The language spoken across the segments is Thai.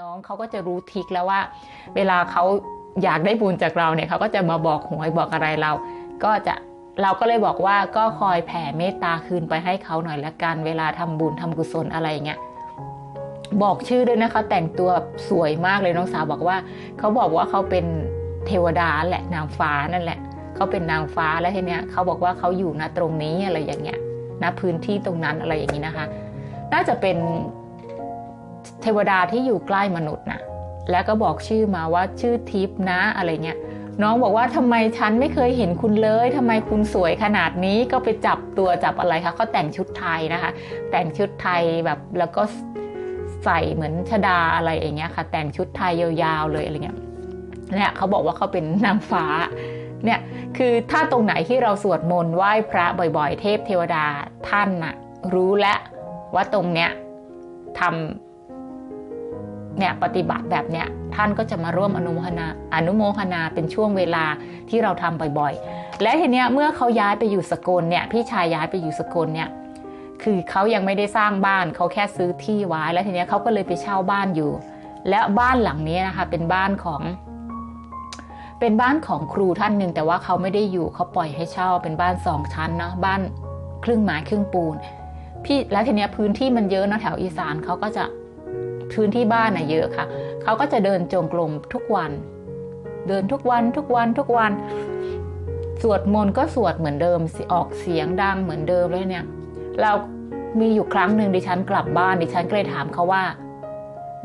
น้องเขาก็จะรู้ทิกแล้วว่า เวลาเขาอยากได้บุญจากเราเนี่ยเขาก็จะมาบอกหวยบอกอะไรเรา ก็จะเราก็เลยบอกว่าก็คอยแผ่เมตตาคืนไปให้เขาหน่อยละกันเวลาทำบุญทำกุศลอะไรอย่างเงี้ยบอกชื่อด้วยนะคะ แต่งตัวสวยมากเลยน้องสาวบอกว่าเขาบอกว่าเขาเป็นเทวดาแหละนางฟ้านั่นแหละเขาเป็นนางฟ้าแล้วทีเนี้ยเขาบอกว่าเขาอยู่ณตรงนี้อะไรอย่างเงี้ยณพื้นที่ตรงนั้นอะไรอย่างนี้นะคะ น่าจะเป็น เทวดาที่อยู่ใกล้มนุษย์นะแล้วก็บอกชื่อมาว่าชื่อทิพนะอะไรเงี้ยน้องบอกว่าทำไมฉันไม่เคยเห็นคุณเลยทำไมคุณสวยขนาดนี้ก็ไปจับตัวจับอะไรคะเขาแต่งชุดไทยนะคะ แต่งชุดไทยแบบแล้วก็ใส่เหมือนชดาอะไรอย่างเงี้ยค่ะ แต่งชุดไทยยาวๆเลยอะไรเงี้ยเนี่ยเขาบอกว่าเขาเป็นนางฟ้าเนี่ยคือถ้าตรงไหนที่เราสวดมนต์ไหว้พระบ่อยๆ เทพเทวดาท่านน่ะรู้แล้วว่าตรงเนี้ยทำ เนี่ยปฏิบัติแบบเนี้ยท่านก็จะมาร่วมอนุโมทนาอนุโมทนาเป็นช่วงเวลาที่เราทำบ่อยๆ และทีเนี้ยเมื่อเขาย้ายไปอยู่สกลเนี่ยพี่ชายย้ายไปอยู่สกลเนี่ยคือเขายังไม่ได้สร้างบ้านเขาแค่ซื้อที่ไว้แล้วทีเนี้ยเขาก็เลยไปเช่าบ้านอยู่ แล้วบ้านหลังนี้นะคะเป็นบ้านของ เป็นบ้านของครูท่านหนึ่งแต่ว่าเขาไม่ได้อยู่เขาปล่อยให้เช่าเป็นบ้านสองชั้นเนาะบ้านครึ่งไม้ครึ่งปูน พี่แล้วทีเนี้ยพื้นที่มันเยอะเนาะแถวอีสานเขาก็จะ พื้นที่บ้านนะเยอะค่ะ เขาก็จะเดินจงกรมทุกวัน เดินทุกวันทุกวันทุกวัน สวดมนต์ก็สวดเหมือนเดิมสิออกเสียงดังเหมือนเดิมเลยเนี่ย เรามีอยู่ครั้งหนึ่งดิฉันกลับบ้านดิฉันก็เลยถามเขาว่า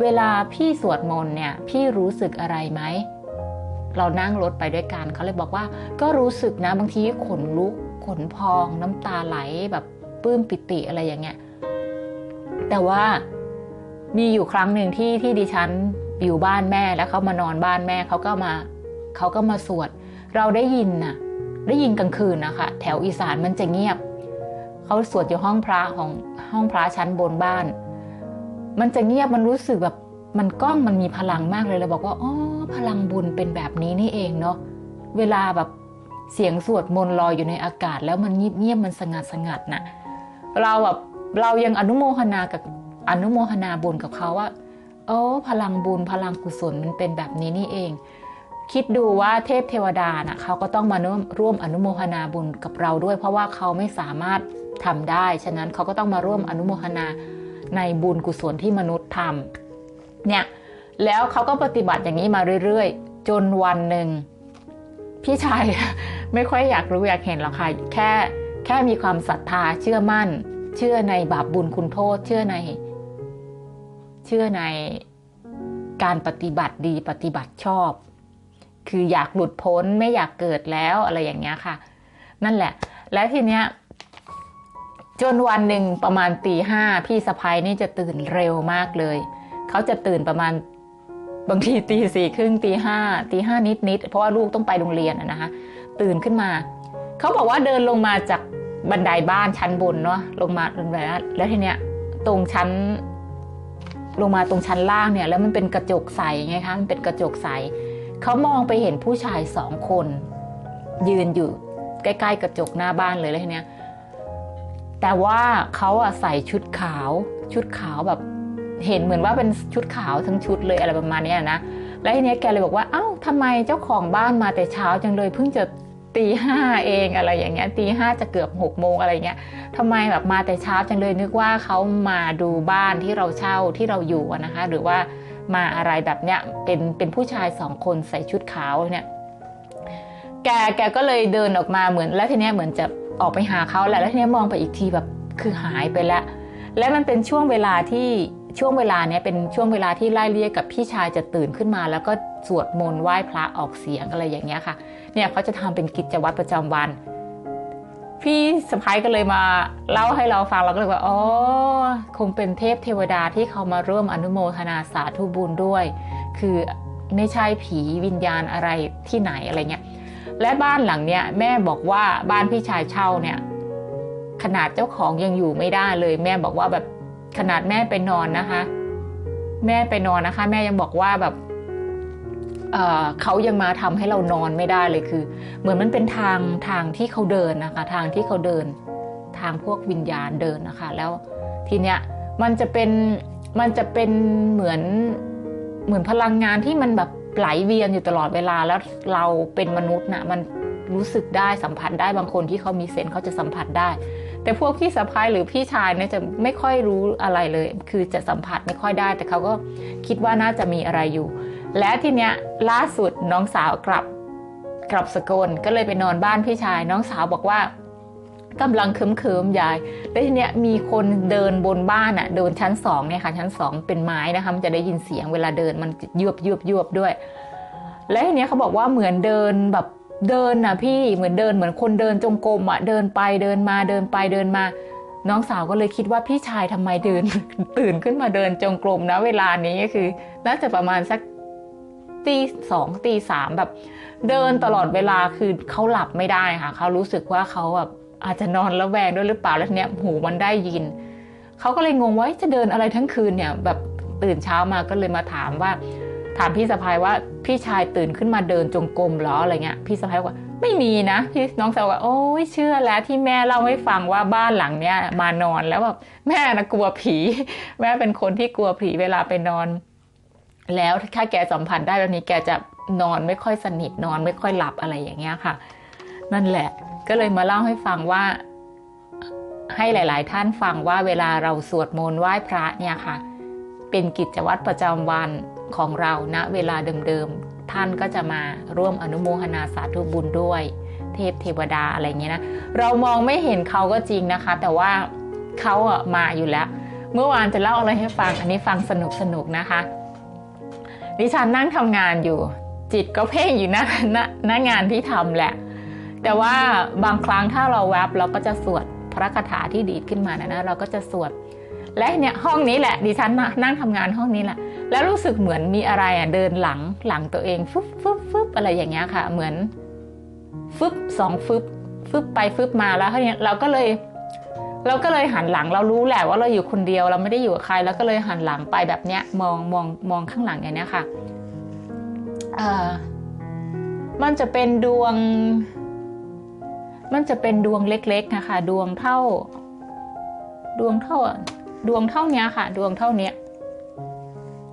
เวลาพี่สวดมนต์เนี่ย พี่รู้สึกอะไรไหมเรานั่งรถไปด้วยกันเขาเลยบอกว่า ก็รู้สึกนะบางทีขนลุกขนพอง น้ำตาไหลแบบปลื้มปิติอะไรอย่างเงี้ยแต่ว่า มีอยู่ครั้งหนึ่งที่ที่ดิฉันอยู่บ้านแม่แล้วเขามานอนบ้านแม่เขาก็มาเขาก็มาสวด เราได้ยินน่ะ ได้ยินกลางคืนนะคะ แถวอีสานมันจะเงียบเขาสวดอยู่ห้องพระของห้องพระชั้นบนบ้าน มันจะเงียบมันรู้สึกแบบมันก้องมันมีพลังมากเลยเราบอกว่าอ๋อพลังบุญเป็นแบบนี้นี่เองเนาะเวลาแบบเสียงสวดมนต์ลอยอยู่ในอากาศ แล้วมันเงียบเงียบมันสงัดสงัดน่ะเราแบบเรายังอนุโมทนากับ อนุโมทนาบุญกับเขาว่าโอ้พลังบุญพลังกุศลมันเป็นแบบนี้นี่เอง คิดดูว่าเทพเทวดาน่ะเขาก็ต้องมาร่วมอนุโมทนาบุญกับเราด้วย เพราะว่าเขาไม่สามารถทำได้ ฉะนั้นเขาก็ต้องมาร่วมอนุโมทนาในบุญกุศลที่มนุษย์ทำเนี่ยแล้วเขาก็ปฏิบัติอย่างนี้มาเรื่อยๆ จนวันหนึ่งพี่ชายไม่ค่อยอยากรู้อยากเห็นหรอกค่ะแค่แค่มีความศรัทธาเชื่อมั่น เชื่อในบาปบุญคุณโทษ เชื่อใน เชื่อในการปฏิบัติดีปฏิบัติชอบ คืออยากหลุดพ้นไม่อยากเกิดแล้วอะไรอย่างเงี้ยค่ะ นั่นแหละ แล้วทีเนี้ยจนวันหนึ่งประมาณตีห้าพี่สะพ้ยนี่จะตื่นเร็วมากเลย เขาจะตื่นประมาณบางทีตีสี่ครึ่งตีห้าตีห้านิดนิดเพราะว่าลูกต้องไปโรงเรียนนะคะตื่นขึ้นมา เขาบอกว่าเดินลงมาจากบันไดบ้านชั้นบนเนาะลงมาลงมาแล้วทีเนี้ยตรงชั้น ลงมาตรงชั้นล่างเนี่ยแล้วมันเป็นกระจกใสไงคะมันเป็นกระจกใสเขามองไปเห็นผู้ชายสองคน ยืนอยู่ใกล้ๆกระจกหน้าบ้านเลยแล้วทีเนี้ยแต่ว่าเขาอะใส่ชุดขาวชุดขาวแบบ เห็นเหมือนว่าเป็นชุดขาวทั้งชุดเลยอะไรประมาณนี้นะแล้วทีเนี้ยแกเลยบอกว่า เอ้าทำไมเจ้าของบ้านมาแต่เช้าจังเลยเพิ่งจะ ตีห้าเองอะไรอย่างเงี้ยตีห้าจะเกือบหกโมงอะไรเงี้ยทำไมแบบมาแต่เช้าจังเลยนึกว่าเขามาดูบ้านที่เราเช่าที่เราอยู่นะคะ หรือว่ามาอะไรแบบเนี้ยเป็นเป็นผู้ชายสองคนใส่ชุดขาวเนี่ยแกแกก็เลยเดินออกมาเหมือน แล้วทีเนี้ยเหมือนจะออกไปหาเขาแหละแล้วทีเนี้ยมองไปอีกทีแบบคือหายไปแล้ว และมันเป็นช่วงเวลาที่ ช่วงเวลาเนี้ยเป็นช่วงเวลาที่ไล่เรียกกับพี่ชายจะตื่นขึ้นมา แล้วก็สวดมนต์ไหว้พระออกเสียงอะไรอย่างเงี้ยค่ะ เนี่ยเขาจะทำเป็นกิจวัตรประจำวัน พี่สะพ้ายก็เลยมาเล่าให้เราฟังเราก็เลยว่าอ๋อคงเป็นเทพเทวดาที่เขามาร่วมอนุโมทนาสาธุบุญด้วย คือไม่ใช่ผีวิญญาณอะไรที่ไหนอะไรเงี้ยและบ้านหลังเนี้ยแม่บอกว่าบ้านพี่ชายเช่าเนี่ยขนาดเจ้าของยังอยู่ไม่ได้เลย แม่บอกว่าแบบ ขนาดแม่ไปนอนนะคะ แม่ไปนอนนะคะ แม่ยังบอกว่าแบบเเขายังมาทำให้เรานอนไม่ได้เลยคือ เหมือนมันเป็นทางทางที่เขาเดินนะคะ ทางที่เขาเดิน ทางพวกวิญญาณเดินนะคะ แล้วทีเนี้ยมันจะเป็นมันจะเป็นเหมือนเหมือนพลังงานที่มันแบบไหลเวียนอยู่ตลอดเวลาแล้วเราเป็นมนุษย์นะมันรู้สึกได้สัมผัสได้บางคนที่เขามีเซนส์เขาจะสัมผัสได้ แต่พวกพี่สะพ้ายหรือพี่ชายเนี่ยจะไม่ค่อยรู้อะไรเลย คือจะสัมผัสไม่ค่อยได้ แต่เขาก็คิดว่าน่าจะมีอะไรอยู่ และทีเนี้ยล่าสุดน้องสาวกลับกลับสกลก็เลยไปนอนบ้านพี่ชาย น้องสาวบอกว่ากำลังเคิมๆยาย แล้วทีเนี้ยมีคนเดินบนบ้านอะ่ะเดินชั้นสองเนี่ยค่ะ ชั้นสองเป็นไม้นะคะมันจะได้ยินเสียงเวลาเดินมันยวบยวบยวบด้วย และทีเนี้ยเขาบอกว่าเหมือนเดินแบบ เดินน่ะพี่เหมือนเดินเหมือนคนเดินจงกรมอะ่ะเดินไปเดินมาเดินไปเดินมา น้องสาวก็เลยคิดว่าพี่ชายทำไมเดินตื่นขึ้นมาเดินจงกรมนะเวลานี้ก็คือ น่าจะประมาณสักตีสองตีสามแบบ เดินตลอดเวลาคือเขาหลับไม่ได้ค่ะเขารู้สึกว่าเขาแบบอาจจะนอนแล้วแวงด้วยหรือเปล่าแล้วเนี้ยหูมันได้ยินเขาก็เลยงงว่าจะเดินอะไรทั้งคืนเนี่ย แบบตื่นเช้ามาก็เลยมาถามว่า ถามพี่สะพายว่าพี่ชายตื่นขึ้นมาเดินจงกรมหรออะไรเงี้ยพี่สะพายว่าไม่มีนะพี่น้องสาวว่าโอ้ยเชื่อแล้วที่แม่เล่าให้ฟังว่าบ้านหลังเนี้ยมานอนแล้วแบบแม่นะกลัวผี แม่เป็นคนที่กลัวผีเวลาไปนอน แล้วถ้าแกสัมผัสได้แบบนี้แกจะนอนไม่ค่อยสนิทนอนไม่ค่อยหลับอะไรอย่างเงี้ยค่ะ นั่นแหละ ก็เลยมาเล่าให้ฟังว่าให้หลาย ๆ ท่านฟังว่าเวลาเราสวดมนต์ไหว้พระเนี่ยค่ะ เป็นกิจวัตรประจำวันของเราณนะเวลาเดิมๆ ท่านก็จะมาร่วมอนุโมทนาสาธุบุญด้วย เทพเทวดาอะไรเงี้ยนะ เรามองไม่เห็นเขาก็จริงนะคะ แต่ว่าเขาอะมาอยู่แล้ว เมื่อวานจะเล่าอะไรให้ฟัง อันนี้ฟังสนุกสนุกนะคะ ดิฉันนั่งทำงานอยู่ จิตก็เพ่งอยู่หน้าหนน้างานที่ทำแหละ แต่ว่าบางครั้งถ้าเราแวบเราก็จะสวดพระคาถาที่ดีดขึ้นมานะนะเราก็จะสวด และเนี่ยห้องนี้แหละดิฉันนั่งทำงานห้องนี้แหละ แล้วรู้สึกเหมือนมีอะไรอะเดินหลังหลังตัวเองฟึบฟึบฟึบอะไรอย่างเงี้ยค่ะ เหมือนฟึบสองฟึบฟึบไปฟึบมาแล้วเนี่ยเราก็เลย เราก็เลยหันหลังเรารู้แหละว่าเราอยู่คนเดียวเราไม่ได้อยู่กับใคร แล้วก็เลยหันหลังไปแบบเนี้ยมองมองมองข้างหลังอย่างเนี้ยค่ะเออมันจะเป็นดวง มันจะเป็นดวงเล็กๆนะคะดวงเท่า ดวงเท่า ดวงเท่านี้ค่ะ ดวงเท่านี้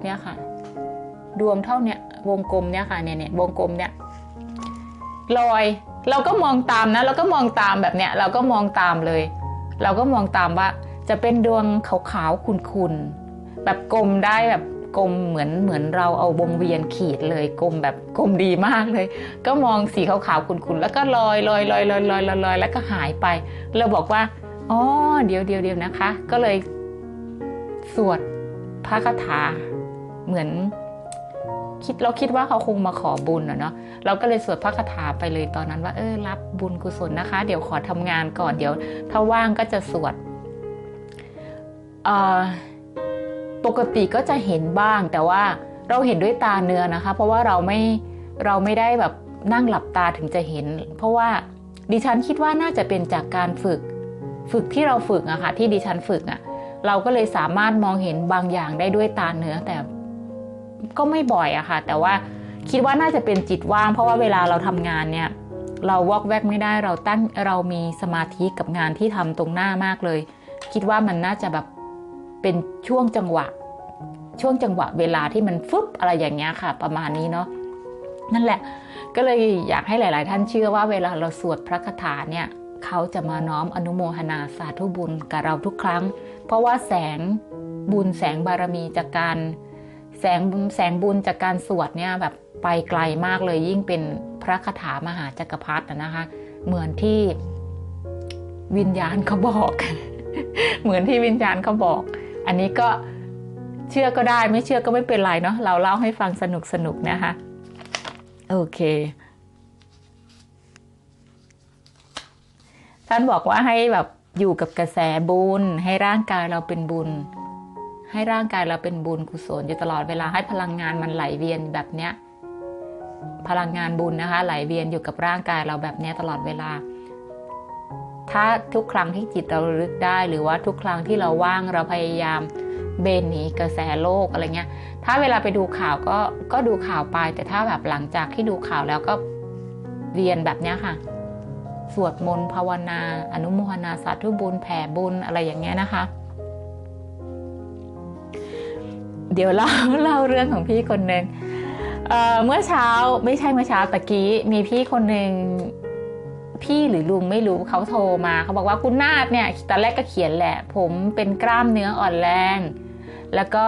เนี่ยค่ะ ดวงเท่าเนี้ยวงกลมเนี่ยค่ะเนี่ยเนี่ยวงกลมเนี่ยลอย เราก็มองตามนะ เราก็มองตามแบบเนี้ย เราก็มองตามเลย เราก็มองตามว่า จะเป็นดวงขาวๆคุนๆแบบกลมได้แบบกลมเหมือนเหมือนเราเอาวงเวียนขีดเลยกลมแบบกลมดีมากเลย ก็มองสีขาวๆคุนๆแล้วก็ลอยลอยลอยลอยลอยลอยลอยแล้วก็หายไป เราบอกว่าอ๋อเดี๋ยวเดี๋ยวเดี๋ยวนะคะ ก็เลย สวดพระคาถาเหมือนคิดเราคิดว่าเขาคงมาขอบุญอะเนาะเราก็เลยสวดพระคาถาไปเลยตอนนั้นว่าเออรับบุญกุศลนะคะ เดี๋ยวขอทำงานก่อนเดี๋ยว ถ้าว่างก็จะสวดปกติก็จะเห็นบ้าง แต่ว่าเราเห็นด้วยตาเนื้อนะคะ เพราะว่าเราไม่เราไม่ได้แบบนั่งหลับตาถึงจะเห็น เพราะว่าดิฉันคิดว่าน่าจะเป็นจากการฝึก ฝึกที่เราฝึกอะค่ะที่ดิฉันฝึกอะ เราก็เลยสามารถมองเห็นบางอย่างได้ด้วยตาเนื้อแต่ก็ไม่บ่อยอะค่ะ แต่ว่าคิดว่าน่าจะเป็นจิตว่าง เพราะว่าเวลาเราทำงานเนี่ย เราวอกแวกไม่ได้เราตั้งเรามีสมาธิกับงานที่ทำตรงหน้ามากเลย คิดว่ามันน่าจะแบบเป็นช่วงจังหวะ ช่วงจังหวะเวลาที่มันฟึบอะไรอย่างเงี้ยค่ะ ประมาณนี้เนาะนั่นแหละ ก็เลยอยากให้หลาย ๆ ท่านเชื่อว่าเวลาเราสวดพระคาถาเนี่ย เขาจะมาน้อมอนุโมทนาสาธุบุญกับเราทุกครั้ง เพราะว่าแสงบุญแสงบารมีจากการแสงแสงบุญจากการสวดเนี่ยแบบไปไกลมากเลยยิ่งเป็นพระคาถามหาจักรพรรดินะคะ เหมือนที่วิญญาณเขาบอก เหมือนที่วิญญาณเขาบอก อันนี้ก็เชื่อก็ได้ไม่เชื่อก็ไม่เป็นไรเนาะเราเล่าให้ฟังสนุกสนุกนะคะ โอเค ท่านบอกว่าให้แบบอยู่กับกระแสบุญ ให้ร่างกายเราเป็นบุญ ให้ร่างกายเราเป็นบุญกุศลอยู่ตลอดเวลาให้พลังงานมันไหลเวียนแบบเนี้ยพลังงานบุญนะคะ ไหลเวียนอยู่กับร่างกายเราแบบเนี้ยตลอดเวลา ถ้าทุกครั้งที่จิตเราลึกได้หรือว่าทุกครั้งที่เราว่างเราพยายามเบนหนีกระแสโลกอะไรเงี้ย ถ้าเวลาไปดูข่าวก็ก็ดูข่าวไป แต่ถ้าแบบหลังจากที่ดูข่าวแล้วก็เรียนแบบเนี้ยค่ะ สวดมนต์ภาวนา อนุโมทนาสาธุบุญแผ่บุญอะไรอย่างเงี้ยนะคะ เดี๋ยวเล่าเล่าเรื่องของพี่คนหนึ่งเเมื่อเช้าไม่ใช่เมื่อเช้าตะกี้มีพี่คนหนึ่งพี่หรือลุงไม่รู้เขาโทรมาเขาบอกว่าคุณนาดเนี่ยตอนแรกก็เขียนแหละ ผมเป็นกล้ามเนื้ออ่อนแรง แล้วก็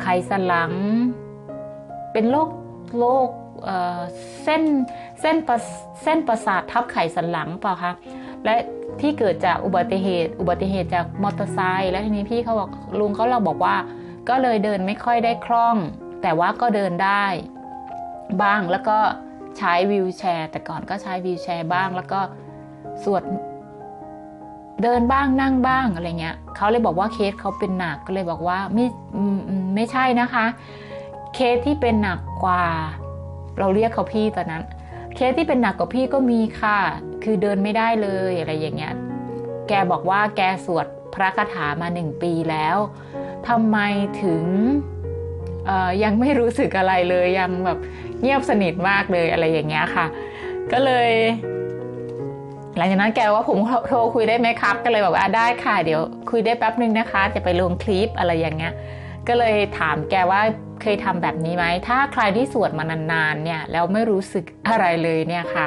ไขสันหลัง เป็นโรคโรค เส้นเส้นประเส้นประสาททับไขสันหลังเปล่าคะและที่เกิดจากอุบัติเหตุ อุบัติเหตุจากมอเตอร์ไซค์แล้วทีนี้พี่เขาบอกลุงเขาเราบอกว่า ก็เลยเดินไม่ค่อยได้คล่อง แต่ว่าก็เดินได้ บ้างแล้วก็ใช้วีลแชร์ แต่ก่อนก็ใช้วีลแชร์บ้างแล้วก็สวดเดินบ้างนั่งบ้างอะไรเงี้ยเขาเลยบอกว่าเคสเขาเป็นหนักก็เลยบอกว่าไม่ไม่ใช่นะคะ เคสที่เป็นหนักกว่า เราเรียกเขาพี่ตอนนั้น เคสที่เป็นหนักกว่าพี่ก็มีค่ะ คือเดินไม่ได้เลยอะไรอย่างเงี้ย แกบอกว่าแกสวดพระคาถามาหนึ่งปีแล้วทำไมถึงยังไม่รู้สึกอะไรเลยยังแบบเงียบสนิทมากเลยอะไรอย่างเงี้ยค่ะ ก็เลย หลังจากนั้นแกว่าผมโทรคุยได้ไหมครับ ก็เลยบอกว่าได้ค่ะเดี๋ยว คุยได้แป๊บนึงนะคะ จะไปลงคลิปอะไรอย่างเงี้ย ก็เลยถามแกว่า เคยทำแบบนี้ไหม ถ้าใครที่สวดมานานๆเนี่ยแล้วไม่รู้สึกอะไรเลยเนี่ยค่ะ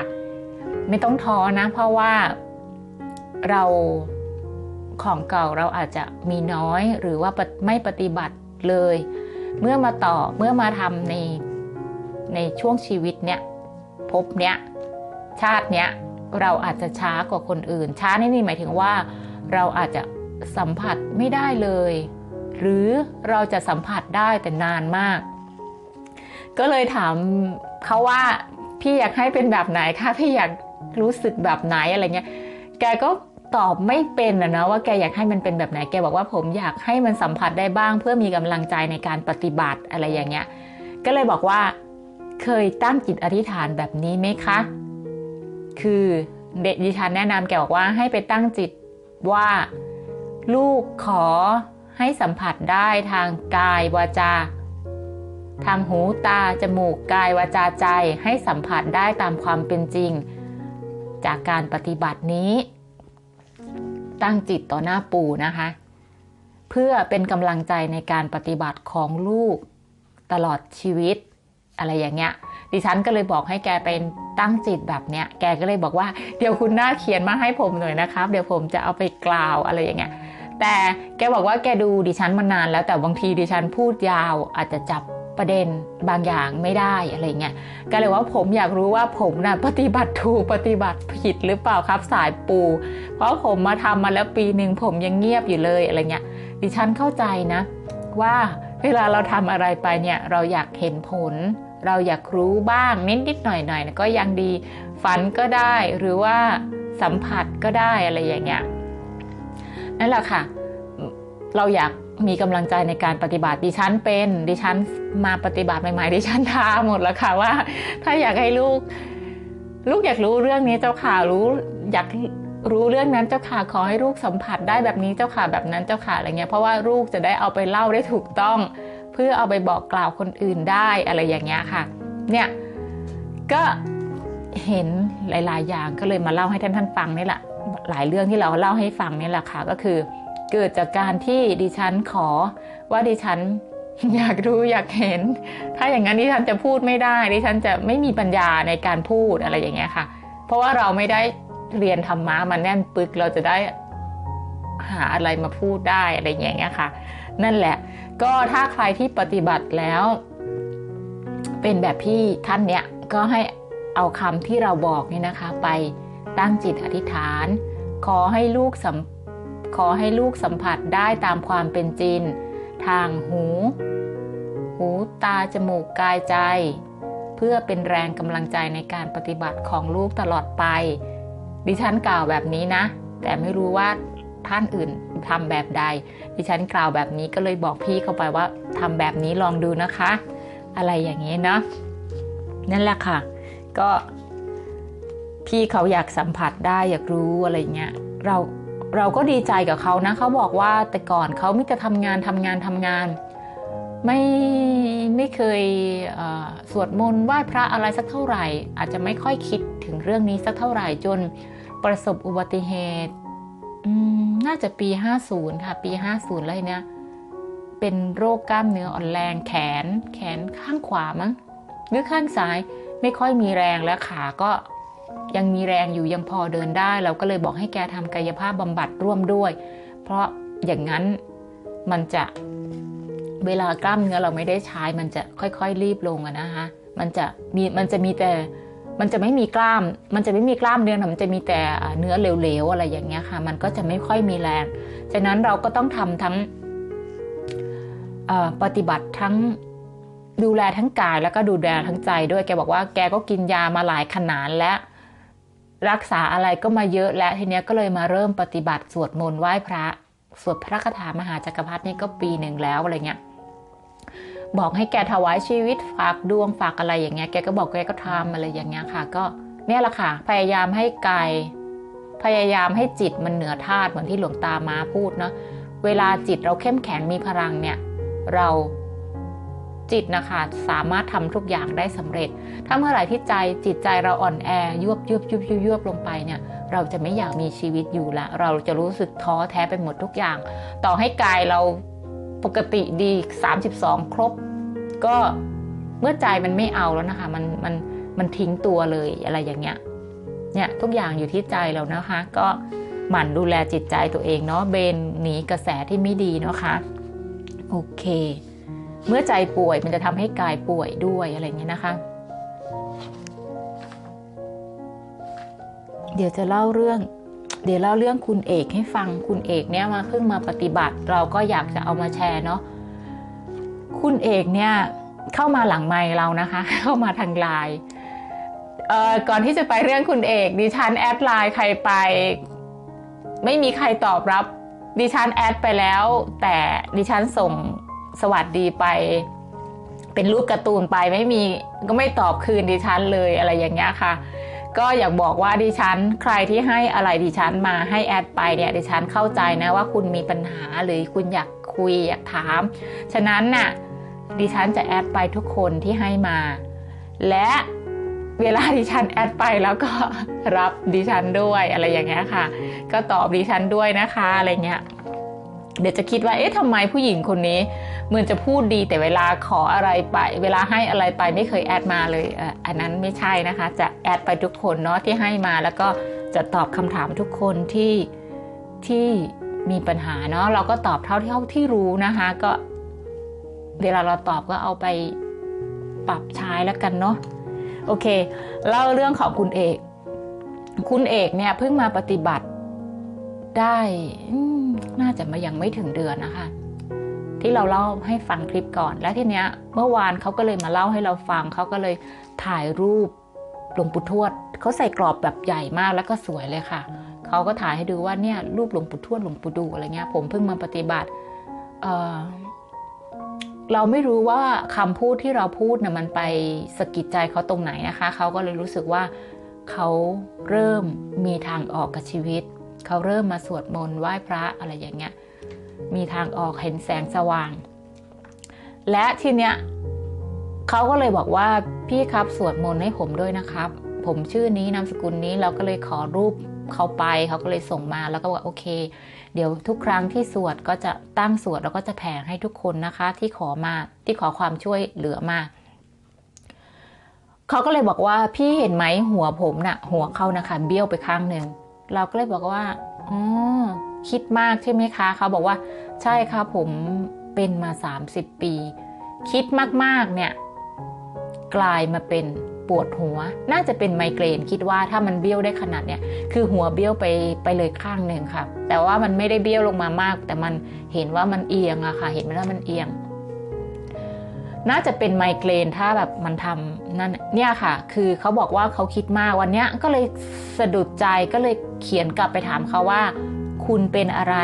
ไม่ต้องท้อนะ เพราะว่าเราของเก่าเราอาจจะมีน้อยหรือว่าไม่ปฏิบัติเลย เมื่อมาต่อเมื่อมาทำในในช่วงชีวิตเนี่ยพบเนี้ยชาติเนี้ยเราอาจจะช้ากว่าคนอื่น ช้านี่นี่หมายถึงว่า เราอาจจะสัมผัสไม่ได้เลย หรือเราจะสัมผัสได้แต่นานมาก ก็เลยถามเขาว่าพี่อยากให้เป็นแบบไหนคะพี่อยากรู้สึกแบบไหนอะไรเงี้ย แกก็ตอบไม่เป็นนะนะว่าแกอยากให้มันเป็นแบบไหน แกบอกว่าผมอยากให้มันสัมผัสได้บ้าง เพื่อมีกำลังใจในการปฏิบัติอะไรอย่างเงี้ย ก็เลยบอกว่าเคยตั้งจิตอธิษฐานแบบนี้ไหมคะ คือเด็กดิฉันแนะนำแกบอกว่าให้ไปตั้งจิตว่าลูกขอ ให้สัมผัสได้ทางกายวาจา ทางหูตา จมูกกายวาจาใจให้สัมผัสได้ตามความเป็นจริง จากการปฏิบัตินี้ ตั้งจิตต่อหน้าปู่นะคะ เพื่อเป็นกำลังใจในการปฏิบัติของลูกตลอดชีวิตอะไรอย่างเงี้ย ดิฉันก็เลยบอกให้แกเป็นตั้งจิตแบบเนี้ย แกก็เลยบอกว่าเดี๋ยวคุณหน้าเขียนมาให้ผมหน่อยนะครับ เดี๋ยวผมจะเอาไปกล่าวอะไรอย่างเงี้ย แต่แกบอกว่าแกดูดิฉันมานานแล้วแต่บางทีดิฉันพูดยาวอาจจะจับประเด็นบางอย่างไม่ได้อะไรเงี้ยก็เลยว่าผมอยากรู้ว่าผมนะ่ะปฏิบัติถูกปฏิบัติผิดหรือเปล่าครับสายปู เพราะผมมาทำมาแล้วปีหนึ่งผมยังเงียบอยู่เลยอะไรเงี้ยดิฉันเข้าใจนะ ว่าเวลาเราทำอะไรไปเนี่ยเราอยากเห็นผล เราอยากรู้บ้างนิดนิดหน่อยหน่อยก็ยังดีฝันก็ได้หรือว่าสัมผัสก็ได้อะไรอย่างเงี้ย นั่นแหละค่ะ เราอยากมีกำลังใจในการปฏิบัติดิฉันเป็นดิฉันมาปฏิบัติใหม่ๆดิฉันท้าหมดแล้วค่ะว่า ถ้าอยากให้ลูก ลูกอยากรู้เรื่องนี้เจ้าค่ะรู้อยากรู้เรื่องนั้นเจ้าค่ะขอให้ลูกสัมผัสได้แบบนี้เจ้าค่ะแบบนั้นเจ้าค่ะอะไรเงี้ยเพราะว่าลูกจะได้เอาไปเล่าได้ถูกต้อง เพื่อเอาไปบอกกล่าวคนอื่นได้อะไรอย่างเงี้ยค่ะ เนี่ยก็เห็นหลาย ๆ อย่างก็เลยมาเล่าให้ท่านท่านฟังนี่แหละ หลายเรื่องที่เราเล่าให้ฟังนี่แหละค่ะก็คือ เกิดจากการที่ดิฉันขอว่าดิฉันอยากรู้อยากเห็น ถ้าอย่างนั้นดิฉันจะพูดไม่ได้ดิฉันจะไม่มีปัญญาในการพูดอะไรอย่างเงี้ยค่ะ เพราะว่าเราไม่ได้เรียนธรรมะมาแน่นปึกเราจะได้หาอะไรมาพูดได้อะไรอย่างเงี้ยค่ะ นั่นแหละ ก็ถ้าใครที่ปฏิบัติแล้ว เป็นแบบพี่ท่านเนี้ยก็ให้เอาคำที่เราบอกนี่นะคะไป ตั้งจิตอธิษฐาน ขอให้ลูกสัมขอให้ลูกสัมผัสได้ตามความเป็นจริง ทางหู หูตาจมูกกายใจ เพื่อเป็นแรงกำลังใจในการปฏิบัติของลูกตลอดไป ดิฉันกล่าวแบบนี้นะ แต่ไม่รู้ว่าท่านอื่นทำแบบใด ดิฉันกล่าวแบบนี้ก็เลยบอกพี่เข้าไปว่าทำแบบนี้ลองดูนะคะ อะไรอย่างนี้เนาะนั่นแหละค่ะ ก็ พี่เขาอยากสัมผัสได้อยากรู้อะไรเงี้ยเราเราก็ดีใจกับเขานะเขาบอกว่าแต่ก่อนเขามิจะทำงานทำงานทำงาน ไม่ไม่เคยเสวดมนต์ไหว้พระอะไรสักเท่าไหร่ อาจจะไม่ค่อยคิดถึงเรื่องนี้สักเท่าไหร่จนประสบอุบัติเหตุน่าจะปี 50 ค่ะ ปี 50เลยเนี่ยเป็นโรคกล้ามเนื้ออ่อนแรงแขน แขนข้างขวามั้งหรือข้างซ้ายไม่ค่อยมีแรงและขาก็ ยังมีแรงอยู่ยังพอเดินได้ เราก็เลยบอกให้แกทำกายภาพบำบัดร่วมด้วย เพราะอย่างนั้นมันจะเวลากล้ามเนื้อเราไม่ได้ใช้มันจะค่อยๆรีบลงนะคะมันจะมีมันจะมีแต่มันจะไม่มีกล้าม มันจะไม่มีกล้ามเนื้อมันจะมีแต่เนื้อเหลวๆอะไรอย่างเงี้ยค่ะ มันก็จะไม่ค่อยมีแรงฉะนั้นเราก็ต้องทำทั้งปฏิบัติทั้งดูแลทั้งกายแล้วก็ดูแลทั้งใจด้วยแกบอกว่าแกก็กินยามาหลายขนาดและ รักษาอะไรก็มาเยอะแล้วทีเนี้ยก็เลยมาเริ่มปฏิบัติสวดมนต์ไหว้พระ สวดพระคาถามหาจักรพรรดินี่ก็ปีหนึ่งแล้วอะไรเงี้ยบอกให้แกถวายชีวิตฝากดวงฝากอะไรอย่างเงี้ยแกก็บอกแกก็ทำอะไรอย่างเงี้ยค่ะ ก็เนี่ยแหละค่ะ พยายามให้กายพยายามให้จิตมันเหนือธาตุเหมือนที่หลวงตามาพูดเนาะเวลาจิตเราเข้มแข็งมีพลังเนี่ย เรา จิตนะคะ สามารถทำทุกอย่างได้สำเร็จ ถ้าเมื่อไหร่ที่ใจจิตใจเราอ่อนแอยวบยุบยุบยุบยุบลงไปเนี่ยเราจะไม่อยากมีชีวิตอยู่ละ เราจะรู้สึกท้อแท้ไปหมดทุกอย่าง ต่อให้กายเราปกติดี 32 ครบ ก็เมื่อใจมันไม่เอาแล้วนะคะ มันมันมันทิ้งตัวเลยอะไรอย่างเงี้ยเนี่ยทุกอย่างอยู่ที่ใจเรานะคะ ก็หมั่นดูแลจิตใจตัวเองเนาะเบนหนีกระแสที่ไม่ดีเนาะคะโอเค เมื่อใจป่วยมันจะทำให้กายป่วยด้วยอะไรเงี้ยนะคะ เดี๋ยวจะเล่าเรื่อง เดี๋ยวเล่าเรื่องคุณเอกให้ฟังคุณเอกเนี่ยมาเพิ่งมาปฏิบัติ เราก็อยากจะเอามาแชร์เนาะคุณเอกเนี่ยเข้ามาหลังไมเรานะคะ เข้ามาทางไลน์ก่อนที่จะไปเรื่องคุณเอกดิฉันแอดไลน์ใครไป ไม่มีใครตอบรับดิฉันแอดไปแล้ว แต่ดิฉันส่ง สวัสดีไป เป็นรูปการ์ตูนไปไม่มีก็ไม่ตอบคืนดิฉันเลยอะไรอย่างเงี้ยค่ะ ก็อยากบอกว่าดิฉันใครที่ให้อะไรดิฉันมาให้แอดไปเนี่ยดิฉันเข้าใจนะว่าคุณมีปัญหาหรือคุณอยากคุยอยากถาม ฉะนั้นน่ะดิฉันจะแอดไปทุกคนที่ให้มา และเวลาดิฉันแอดไปแล้วก็รับดิฉันด้วยอะไรอย่างเงี้ยค่ะ ก็ตอบดิฉันด้วยนะคะอะไรเงี้ย เดี๋ยวจะคิดว่า เอ๊ะทำไมผู้หญิงคนนี้เหมือนจะพูดดีแต่เวลาขออะไรไป เวลาให้อะไรไปไม่เคยแอดมาเลยอันนั้นไม่ใช่นะคะ จะแอดไปทุกคนเนาะที่ให้มาแล้วก็จะตอบคำถามทุกคนที่ที่มีปัญหาเนาะเราก็ตอบเท่าที่เท่าที่รู้นะคะก็ เวลาเราตอบก็เอาไปปรับใช้แล้วกันเนาะโอเคเล่าเรื่องของคุณเอก คุณเอกเนี่ยเพิ่งมาปฏิบัติ ได้น่าจะมายังไม่ถึงเดือนนะคะ ที่เราเล่าให้ฟังคลิปก่อน และทีเนี้ย เมื่อวานเขาก็เลยมาเล่าให้เราฟังเขาก็เลยถ่ายรูปหลวงปู่ทวดเขาใส่กรอบแบบใหญ่มากแล้วก็สวยเลยค่ะเขาก็ถ่ายให้ดูว่าเนี่ยรูปหลวงปู่ทวดหลวงปู่ดูอะไรเงี้ย ผมเพิ่งมาปฏิบัติเเราไม่รู้ว่าคำพูดที่เราพูดนะ่ะมันไปสะกิดใจเขาตรงไหนนะคะเขาก็เลยรู้สึกว่าเขาเริ่มมีทางออกกับชีวิต เขาเริ่มมาสวดมนต์ไหว้พระอะไรอย่างเงี้ยมีทางออกเห็นแสงสว่าง และทีเนี้ยเขาก็เลยบอกว่าพี่ครับสวดมนต์ให้ผมด้วยนะครับ ผมชื่อนี้นามสกุลนี้เราก็เลยขอรูปเขาไปเขาก็เลยส่งมาแล้วก็บอกโอเค เดี๋ยวทุกครั้งที่สวดก็จะตั้งสวดแล้วก็จะแผ่ให้ทุกคนนะคะ ที่ขอมาที่ขอความช่วยเหลือมาเขาก็เลยบอกว่าพี่เห็นไหมหัวผมนะ่ะ หัวเขานะคะเบี้ยวไปข้างหนึ่ง เราก็เลยบอกว่าอ๋อคิดมากใช่ไหมคะเขาบอกว่าใช่ค่ะผมเป็นมา 30 ปี คิดมากๆเนี่ยกลายมาเป็นปวดหัว น่าจะเป็นไมเกรนคิดว่าถ้ามันเบี้ยวได้ขนาดเนี่ยคือหัวเบี้ยวไปไปเลยข้างหนึ่งค่ะ แต่ว่ามันไม่ได้เบี้ยวลงมามาก แต่มันเห็นว่ามันเอียงอะค่ะ เห็นไหมว่ามันเอียง น่าจะเป็นไมเกรนถ้าแบบมันทำนั่นเนี่ยค่ะ คือเขาบอกว่าเขาคิดมากวันนี้ก็เลยสะดุดใจก็เลยเขียนกลับไปถามเขาว่า คุณเป็นอะไร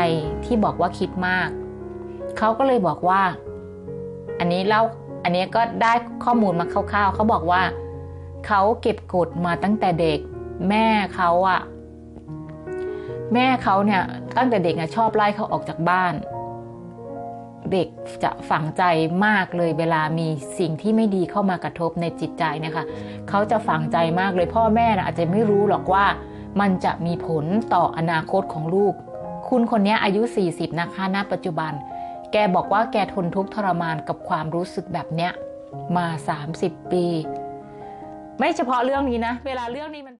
ที่บอกว่าคิดมาก เขาก็เลยบอกว่า อันนี้เล่าอันนี้ก็ได้ข้อมูลมาคร่าวๆเขาบอกว่าเขาเก็บกดมาตั้งแต่เด็ก แม่เขาอะแม่เขาเนี่ยตั้งแต่เด็กอะชอบไล่เขาออกจากบ้าน เด็กจะฝังใจมากเลยเวลามีสิ่งที่ไม่ดีเข้ามากระทบในจิตใจนะคะเขาจะฝังใจมากเลยพ่อแม่นะอาจจะไม่รู้หรอกว่า มันจะมีผลต่ออนาคตของลูก คุณคนนี้อายุ 40 นะคะณปัจจุบัน แกบอกว่าแกทนทุกข์ทรมานกับความรู้สึกแบบเนี้ยมา 30 ปี ไม่เฉพาะเรื่องนี้นะ เวลาเรื่องนี้มัน